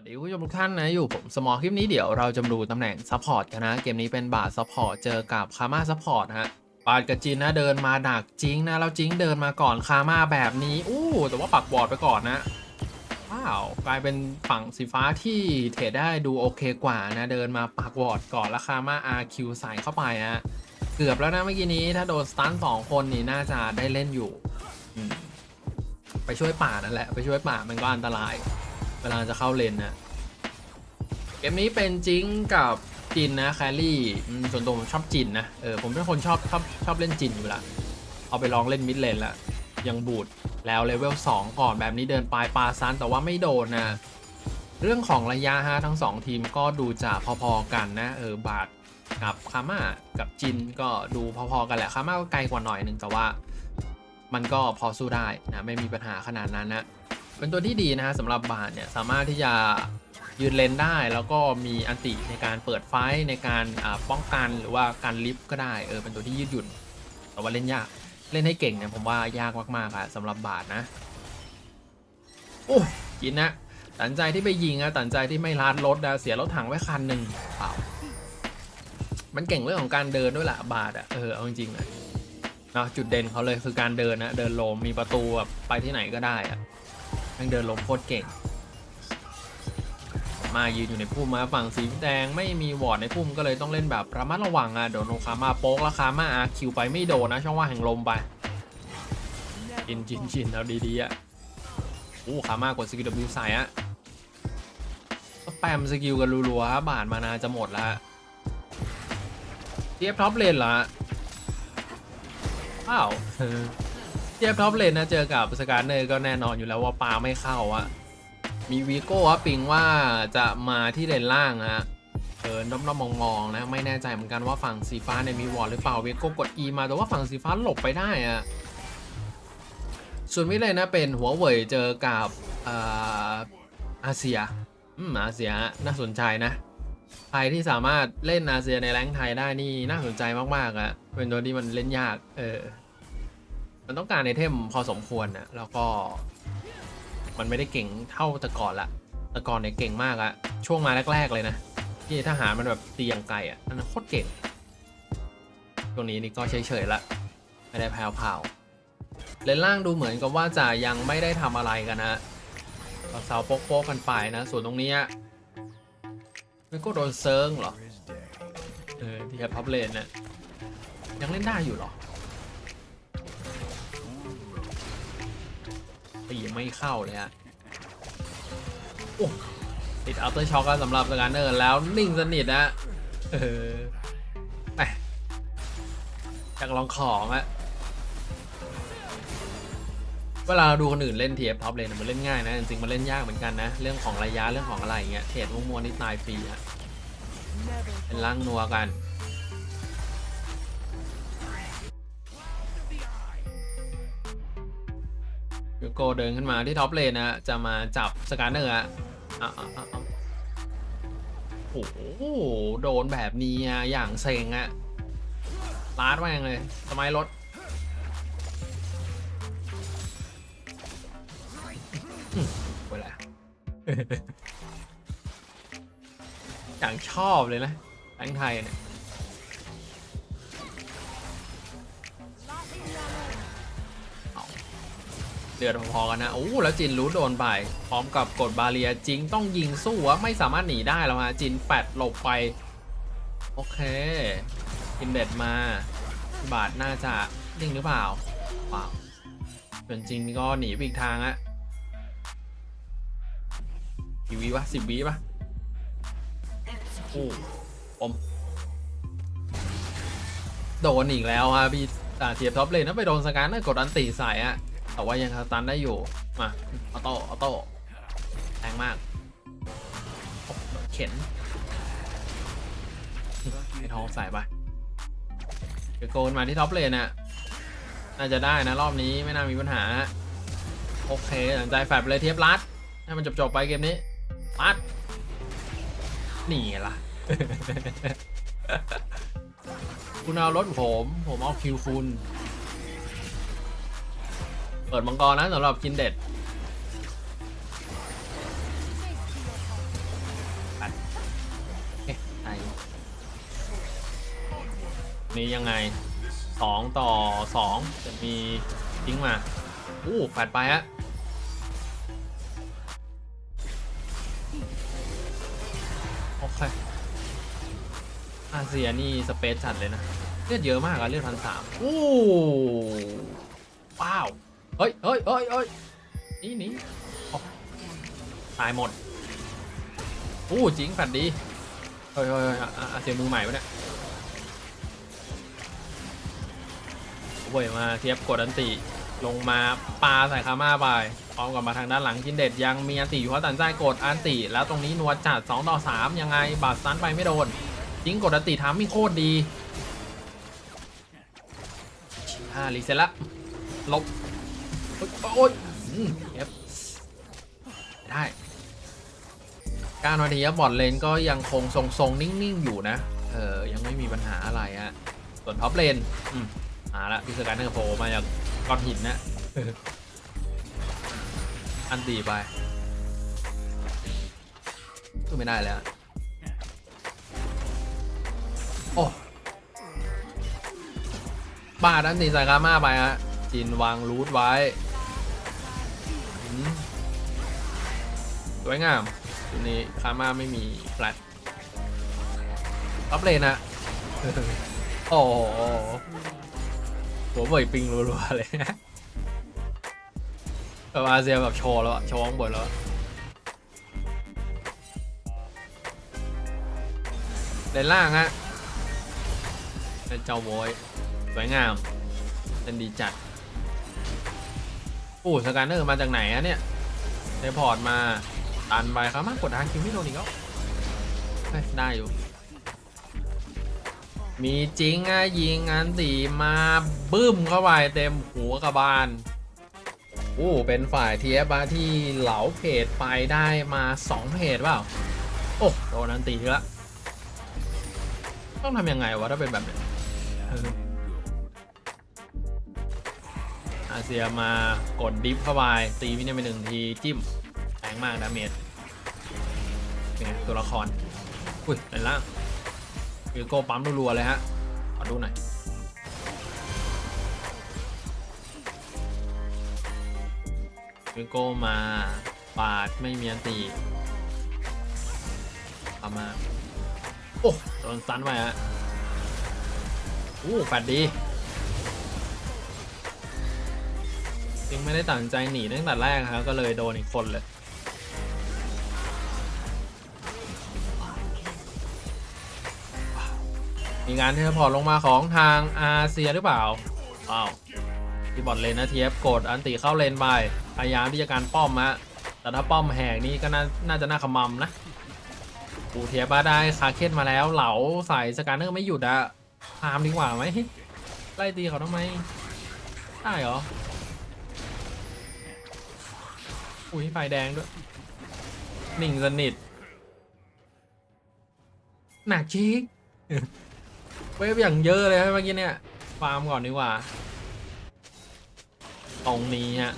วัสดีคุณผู้ชมทุกท่านนะอยู่ผมสมอลคลิปนี้เดี๋ยวเราจะมาดูตำแหน่งซัพพอร์ตกันนะเกมนี้เป็นบาทซัพพอร์ตเจอกับคาม่าซัพพอร์ตนะฮะบาทกับจินนะเดินมาดักจิงนะแล้วจิงเดินมาก่อนคาม่าแบบนี้อู้แต่ว่าปักบอร์ดไปก่อนนะว้าวกลายเป็นฝั่งสีฟ้าที่เทรดได้ดูโอเคกว่านะเดินมาปักบอร์ดก่อนแล้วคาม่า RQ ใส่เข้าไปฮะเกือบแล้วนะเมื่อกี้นี้ถ้าโดนสตันสองคนนี่น่าจะได้เล่นอยู่ไปช่วยป่านั่นแหละไปช่วยป่ามันก็อันตราย เวลาจะเข้าเลนนะเกมนี้เป็นจิงกับจินนะแครี่ส่วนตัวผมชอบจินนะเออผมเป็นคนชอบชอบชอบเล่นจินอยู่ละเอาไปลองเล่นมิดเลนละยังบูดแล้วเลเวล2ก่อนแบบนี้เดินปลายปลาซันแต่ว่าไม่โดนนะเรื่องของระยะฮะทั้ง 2 ทีมก็ดูจะพอๆกันนะเออบาทกับคาม่ากับจินก็ดูพอๆกันแหละคาม่าก็ไกลกว่าหน่อยหนึ่งแต่ว่า มันก็พอสู้ได้นะไม่มีปัญหาขนาดนั้นนะ เป็นตัวที่ดีนะฮะสำหรับบาทเนี่ยสามารถที่จะยืนเลนได้ แล้วก็มีอันติในการเปิดไฟในการป้องกันหรือว่าการลิฟต์ก็ได้เออเป็นตัวที่ยืดหยุ่นแต่ว่าเล่นยากเล่นให้เก่งเนี่ยผมว่ายากมากๆอะสำหรับบาทนะโอ้กินนะตัดสินใจที่ไปยิงอะตัดสินใจที่ไม่ลาดรถนะเสียรถถังไว้คันหนึ่งเปล่ามันเก่งเรื่องของการเดินด้วยแหละบาทอะเออเอาจริงๆนะเนาะจุดเด่นเขาเลยคือการเดินนะเดินโลมมีประตูแบบไปที่ไหนก็ได้อะ แม่งเดินลมโคตรเก่ง มายืนอยู่ในพุ่มมาฝั่งสีแดงไม่มีวอร์ดในพุ่มก็เลยต้องเล่นแบบระมัดระวังอะโดนโนคามาโป๊กแล้วคามาอาคิวไปไม่โดนนะช่องว่างแห่งลมไปจินจินจินเอาดีๆอะโอ้คามากดสกิลวใส่อะแปมสกิลกันรัวๆฮะบาทมานาจะหมดแล้วฮะเทียบท็อปเลนเหรอฮะอ้าว เทียบท็อปเลนนะเจอกับสการเนอร์ก็แน่นอนอยู่แล้วว่าปาไม่เข้าอะมีวีโก้ปิงว่าจะมาที่เลนล่างอะเออน้อมๆมองๆนะ ไม่แน่ใจเหมือนกันว่าฝั่งสีฟ้าเนี่ยมีวอลหรือเปล่าวีโก้กด E มาแต่ว่าฝั่งสีฟ้าหลบไปได้อะส่วนวิเลยนะเป็นหัวเว่ยเจอกับอาเซียอืมอาเซียน่าสนใจนะใครที่สามารถเล่นอาเซียในแรงไทยได้นี่น่าสนใจมากๆอะเป็นตัวที่มันเล่นยาก เออ มันต้องการไอเทมพอสมควรนะแล้วก็มันไม่ได้เก่งเท่าแต่ก่อนละแต่ก่อนเนี่ยเก่งมากอะช่วงมาแรก ๆ เลยนะที่ทหารมันแบบตีย่างไกลอะอันนั้นโคตรเก่งตรงนี้นี่ก็เฉยๆละไม่ได้แผ่วๆเลนล่างดูเหมือนกับว่าจะยังไม่ได้ทำอะไรกันนะเราเซาโป๊กๆกันไปนะ ส่วนตรงนี้ไม่ก็โดนเซิร์งเหรอเออที่แคปพับเลนนะยังเล่นได้อยู่หรอ ตีไม่เข้าเลยฮะโอ้ติดอัลเตอร์ช็อคสำหรับสการเนอร์แล้วนิ่งสนิทนะเออแหมอยากลองของอะเวลาเราดูคนอื่นเล่นเทียบท็อปเลยนมันเล่นง่ายนะ จริงๆมันเล่นยากเหมือนกันนะ เรื่องของระยะเรื่องของอะไรอย่างเงี้ยเทรดมัวๆนี่ตายฟรีฮะเป็นล่างนัวกัน กเดินขึ้นมาที่ท็อปเลนนะจะมาจับสการเนอร์อะอะอะอะอะโอ้โหโดนแบบนี้อะอย่างเซ็งอะลาดแม่งเลยทำไมรถอืมไปแล้ว อย่างชอบเลยนะแบงไทยเนี่ย เดือดพอๆกันนะโอ้แล้วจินรู้โดนไปพร้อมกับกดบาเรียจริงต้องยิงสู้วะไม่สามารถหนีได้แล้วฮะจินแปดหลบไป โอเคกินเด็ดมา บาทน่าจะนิ่งหรือเปล่าเปล่าส่วนจริงก็หนีไปอีกทางอะกี่วิวะสิบวิปะโอ้ผมโดนอีกแล้วฮะพี่อ่าเทียบท็อปเลนถ้าไปโดนสการน่ากดอันตีใส่อะ แต่ว่ายังสตันได้อยู่ มาออโต้ออโต้แรงมากโดนเข็นไอทองใส่ไปเดี๋ยวโกนมาที่ท็อปเลนน่ะน่าจะได้นะรอบนี้ไม่น่ามีปัญหา โอเคสนใจแฟบเลยเทียบรัด ให้มันจบๆไปเกมนี้รัดหนีล่ะ คุณเอารถผม ผมเอาคิวคุณ เปิดมังกรนะสำหรับกินเด็ดนี่ยังไงสองต่อสองจะมีทิ้งมาอู้แปดไปฮะโอเคอาเซียนี่ สเปซจัดเลยนะ เลือดเยอะมากอะเลือดพันสามอู้ เฮ้ยเฮ้ยเฮ้ยเฮ้ยนี่นี่ตายหมดอู้จริงแฟดดี เฮ้ยเฮ้ยเฮ้ยอะอะเสียมือใหม่ปะเนี่ยเว้ยมาเทียบกดอันติลงมาปาใส่คาม่าไปพร้อมกับมาทางด้านหลังจินเด็ดยังมีอันติอยู่เพราะตันใจกดอันติแล้วตรงนี้นัวจัด2ต่อ3ยังไงบาดซันไปไม่โดนจิงกดอันติทำมีโคตรดีอ่ารีเซ็ตละลบ โอ๊ยเอฟได้การวันทีบอดเลนก็ยังคงทรงๆ นิ่ง ๆ อยู่นะ เออ ยังไม่มีปัญหาอะไรฮะส่วนท็อปเลนอืมมาละพิสการเนอร์โผล่มาจากก้อนหินนะ อันตีไปก็ไม่ได้แล้ว โอ้บาดอันตีใส่กาม่าไปฮะจินวางรูทไว้ วยงามทีนี้คาม่าไม่มีแฟลตรับเลนอะโอ้โหหัวเว่ยปิงรัวๆเลยแบบอาเซียแบบโชว์แล้วอะโชว์ข้างบนแล้วเลนล่างฮะเป็นเจ้าโวยสวยงามเป็นดีจัดอู้สแกนเนอร์มาจากไหนอะเนี่ยเดพอร์ตมา ตันไปครับมากกดทางคิวไม่โดนอีกแล้วเฮ้ยได้อยู่ มีจริงอะยิงอันตีมาบึ้มเข้าไปเต็มหัวกระบาลโอ้เป็นฝ่ายเทียบที่เหลาเพจไปได้มา2เพจเปล่า โอ้โดนอันตีแล้วต้องทำยังไงวะถ้าเป็นแบบนี้อาเซียมากดดิฟเข้าไปตีวินาทีไปหนึ่งทีจิ้ม รงมากดาเมจเป็นไงตัวละคร อุ้ยเห็นล่างวิโก้ปั๊มรัวๆเลยฮะ ขอดูหน่อย วิโก้มาปาดไม่มีอันตีเอามา โอ้โดนซันไปฮะอู้แฟดดีจริงไม่ได้ตัดสินใจหนีตั้งแต่แรกครับก็เลยโดนอีกคนเลย มีการเทเลพอร์ตลงมาของทางอาเซียหรือเปล่าอ้าวที่บอดเลนนะเทียบกดอันติเข้าเลนไปพยายามที่จะการป้อมมะแต่ถ้าป้อมแหกนี่ก็น่านาจะน่าขมำนะปูเทียบมาได้คาเคนมาแล้วเหลาใส่สการเนอร์ไม่หยุดอะพามดีกว่าไหมไล่ตีเขาทำไมได้เหรออุ้ยไฟแดงด้วยหนิ่งสนิทหนักชิก เวฟอย่างเยอะเลยครับเมื่อกี้เนี่ยฟาร์มก่อนดีกว่า ตรงนี้ฮะ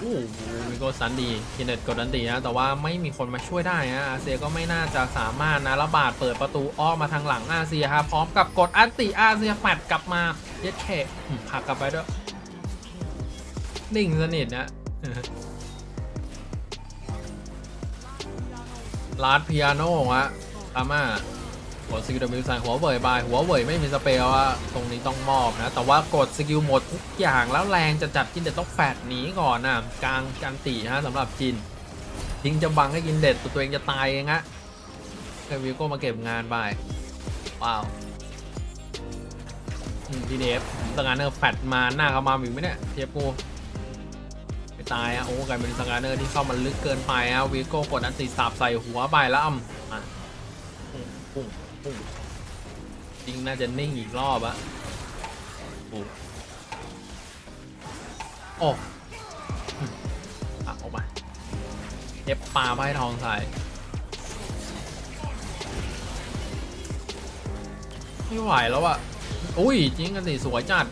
อู้หูมีโกสันดีคินเนตกดดันตีนะแต่ว่าไม่มีคนมาช่วยได้ฮะอาเซียก็ไม่น่าจะสามารถนะระบาดเปิดประตูอ้อมมาทางหลังอาเซียฮะพร้อมกับกดอันติอาเซียแฟดกลับมาเย็ดแขกผักกลับไปด้วยนิ่งสนิทนะลาดพิอาโน่ฮะอาม่า กดสกิลดมิวใส่หัวเว่ยบายหัวเว่ยไม่มีสเปลอะตรงนี้ต้องมอบนะ แต่ว่ากดสกิลหมดทุกอย่างแล้วแรงจะจัดจินเด็ดต้องแฟดหนีก่อนนะกลางการตีฮะสำหรับจิน ทิ้งจะบังให้กินเด็ดตัวตัวเองจะตายเองฮะเควิโก้มาเก็บงานไปว้าวพีเดฟสงาเนอร์แฟดมาหน้าเขามาอีกไหมเนี่ยเทียบกูไปตายอะโอ้กลายเป็นสงาเนอร์ที่เข้ามาลึกเกินไปอะวิโก้กดอันติสับใส่หัวไปแล้วอ่ำอะปุ้งปุ้ง จริงน่าจะนิ่งอีกรอบอะโอ้โอ้อะออกมาเอฟปลาไพ่ทองใส่ไม่ไหวแล้วอะอุ้ยจริงกันสิสวยจัด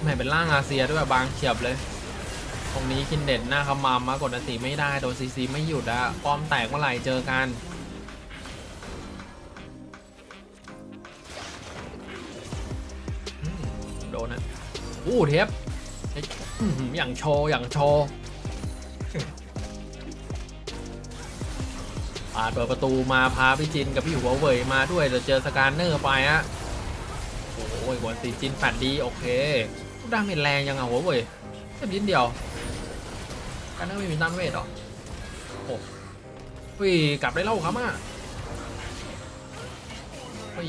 แหมเป็นร่างอาเซียด้วยบางเฉียบเลย ตรงนี้คินเด่นหน้าขมามมากดอันติไม่ได้โดนซีซีไม่หยุดอะป้อมแตกเมื่อไหร่เจอกัน อู้เทปอย่างโชว์อย่างโชว์ปาดเปิดประตูมาพาพี่จินกับพี่หัวเว่ยมาด้วยจะเจอสการเนอร์ไปฮะโอ้ยหัวตีจินแฟดดีโอเคดาเมจแรงยังอะหัวเว่ยแค่นิดเดียวการเนอร์ไม่มีต้านเวทหรอโอ้ยกลับได้แล้วครับอะอุ้ย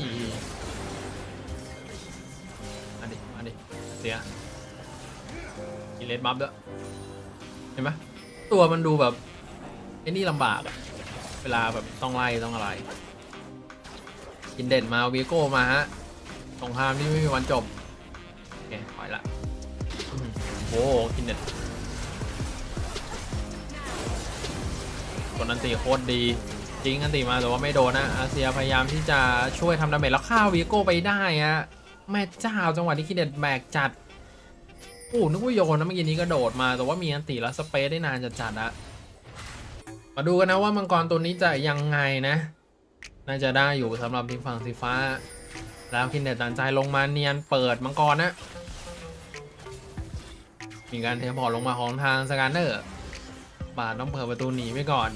สียกินเลดบัฟด้วยเห็นไหมตัวมันดูแบบไอ้นี่ลำบากอะเวลาแบบต้องไล่ต้องอะไร กินเด่นมาวีโก้มาฮะสงครามที่ไม่มีวันจบโอเคถอยละโอ้กินเด่นกดอันตีโคตรดีจริงอันตีมาแต่ว่าไม่โดนนะอาเซียพยายามที่จะช่วยทำดาเมจแล้วฆ่าวีโก้ไปได้ฮะ แม่เจ้าจังหวะที่คิดเด็ดแบกจัดโอ้นึกว่าโยนนะเมื่อกี้นี้ก็โดดมาแต่ว่ามีอันตีแล้วสเปซได้นานจัดจัดๆอะมาดูกันนะว่ามังกรตัวนี้จะยังไงนะ น่าจะได้อยู่สำหรับทีมฝั่งสีฟ้า แล้วคินเด็ดตันใจลงมาเนียนเปิดมังกรนะ มีการเทพอร์ตลงมาของทางสการเนอร์บาดต้องเปิดประตูหนีไปก่อน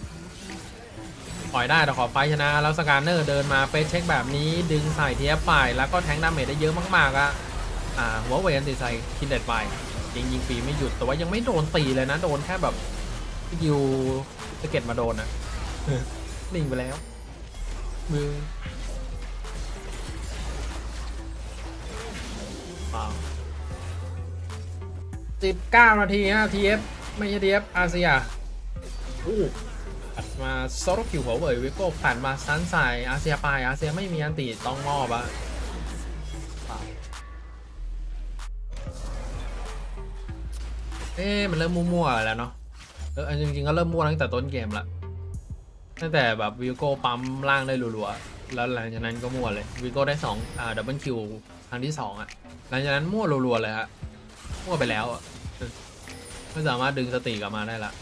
ปล่อยได้แต่ขอไฟชนะ แล้วสการเนอร์เดินมาเฟซเช็คแบบนี้ ดึงใส่เทียบไปแล้วก็แทงดาเมจได้เยอะมากๆอะอ่าหัวเวนติดใส่คินเด็ดไปยิงยิงฟีไม่หยุดแต่ว่ายังไม่โดนตีเลยนะ โดนแค่แบบยิวสเก็ตมาโดนนะนิ่งไปแล้วมือเปล่าสิบเก้านาทีฮะทีเอฟไม่ใช่ทีเอฟอาเซียอู้ มาโซโลคิวหัวเว่ยวิโก้ผ่านมาซันใส่อาเซียไปอาเซียไม่มีอันตีต้องมอบอะเปล่าเอ๊ะมันเริ่มมั่วๆแล้วเนาะเออจริงๆก็เริ่มมั่วตั้งแต่ต้นเกมละตั้งแต่แบบวิโก้ปั๊มล่างได้รัวๆแล้วหลังจากนั้นก็มั่วเลยวิโก้ได้สองอ่าดับเบิลคิวครั้งที่สองอะหลังจากนั้นมั่วรัวๆเลยฮะมั่วไปแล้วอะไม่สามารถดึงสติกลับมาได้ละ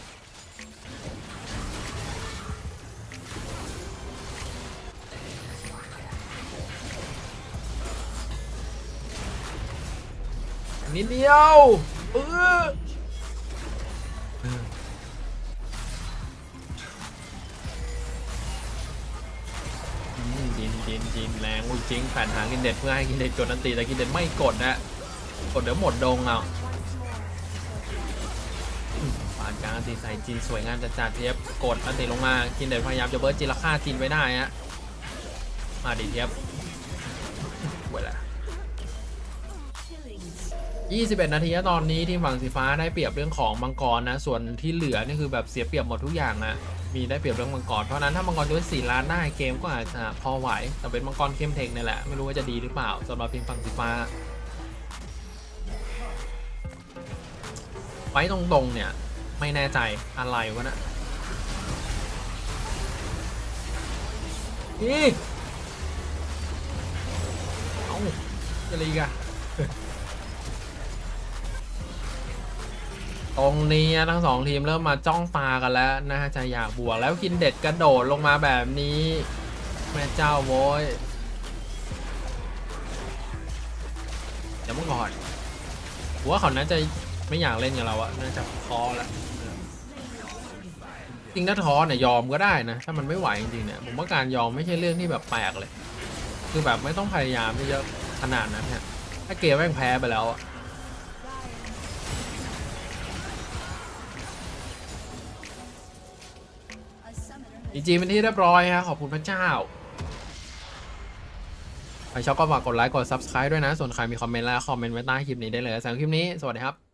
นิดเดียวเออจินจินจินแรงอุ้ยจิงแผ่นหางกินเด็ดเพื่อให้กินเด็ดกดอันตีแต่กินเด็ดไม่กดนะกดเดี๋ยวหมดดงเอาอืมปานกลางอันตีใส่จีนสวยงามจัดๆเทียบกดอันตีลงมากินเด็ดพยายามจะเบิร์ดจีนราคาจีนไว้ได้ฮะมาดิเทียบเวลา 21 นาทีตอนนี้ทีมฝั่งสีฟ้าได้เปรียบเรื่องของมังกรนะ ส่วนที่เหลือนี่คือแบบเสียเปรียบหมดทุกอย่างนะมีได้เปรียบเรื่องมังกรเพราะนั้นถ้ามังกรด้วย4ล้านได้เกมก็อาจจะพอไหว แต่เป็นมังกรเข้มเทคนี่แหละ ไม่รู้ว่าจะดีหรือเปล่าสำหรับทีมฝั่งสีฟ้าไฟตรงๆเนี่ยไม่แน่ใจอะไรวะนะนี่เอ้าอะไรอีกัน ตรงนี้ทั้งสองทีมเริ่มมาจ้องตากันแล้วน่าจะอยากบวกแล้วกินเด็ดกระโดดลงมาแบบนี้ แม่เจ้าโว้ยเดี๋ยวมื่อก่อนผมว่าเขาน่าจะไม่อยากเล่นกับเราอะน่าจะท้อแล้วจริงถ้าท้อเนี่ยยอมก็ได้นะ ถ้ามันไม่ไหวจริงๆเนี่ยผมว่าการยอมไม่ใช่เรื่องที่แบบแปลกเลย คือแบบไม่ต้องพยายามที่จะขนาดนั้นฮะถ้าเกมแม่งแพ้ไปแล้วอะ อีจีเป็นที่เรียบร้อยฮะขอบคุณพระเจ้าใครชอบก็ฝากกดไลค์กด Subscribe ด้วยนะ ส่วนใครมีคอมเมนต์แล้วคอมเมนต์ไว้ใต้คลิปนี้ได้เลยสำหรับคลิปนี้ สวัสดีครับ